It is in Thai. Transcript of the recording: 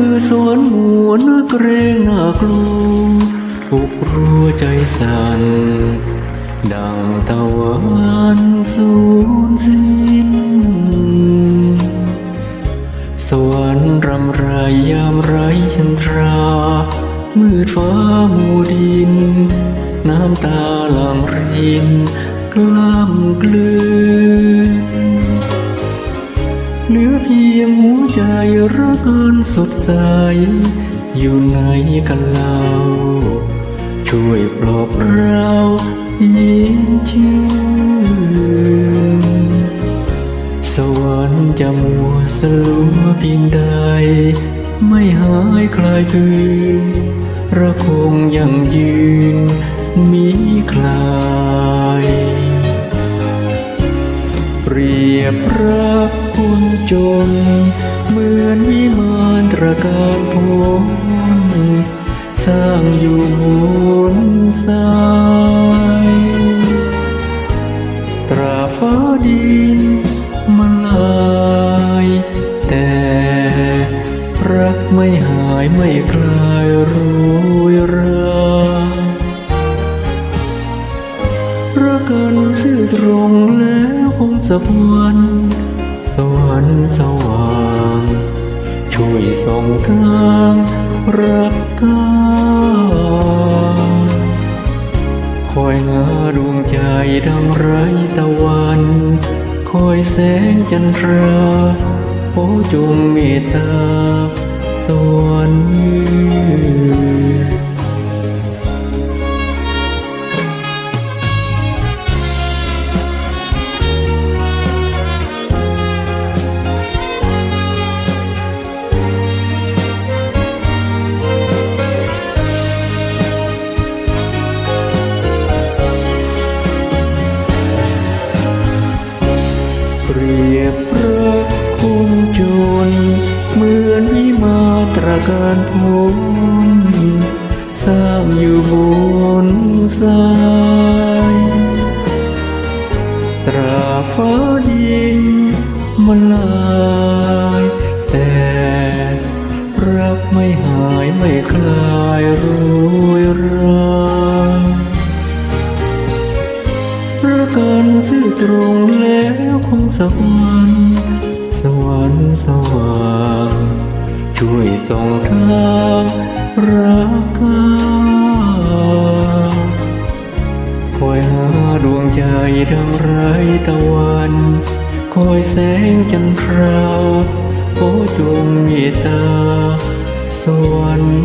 ือสวนหมัวนักเกรงหน้ากลัวปุกรัวใจสั่น ดังตะวันสูญสิ้น สวรรค์รำไรยามไรชันทรา มืดฟ้ามูดิน น้ำตาหลังริน กล้ำกลืน เหลือเพียงหัวใจรักอันสดใส อยู่ไหนกันเล่าช่วยปลอบเรายิ้มชื่นสวรรค์จะมัวสลัวเพียงใด ไม่หายคลายคืนเระคงยังยืนมีคลาย เปรียบพระคุณจน เหมือนวิมานตระการพลสร้างอยู่บนสายตราฟ้าดินมันลายแต่รักไม่หายไม่คลายรู้ยรารั กันซื่อตรงแล้วคงสักวัน สวรรค์สว่าง ช่วยส่องทางรักกันคอยงาดวงใจดังไรตะวัน คอยแสงจันทราโอ้จงเมตตาสวรรค์ เปรียบพระคุณจน เหมือนวิมาตรการพลสร้างอยู่บนสายตราฟ้าดินมันลายแต่รักไม่หายไม่คลายรู้ กันซื่อตรงแล้วคงสักวันสวรรค์สว่างช่วยส่องทางรักกันคอยหาดวงใจดังไรตะวัน คอยแสงจันทราโอ้จงเมตตาสวรรค์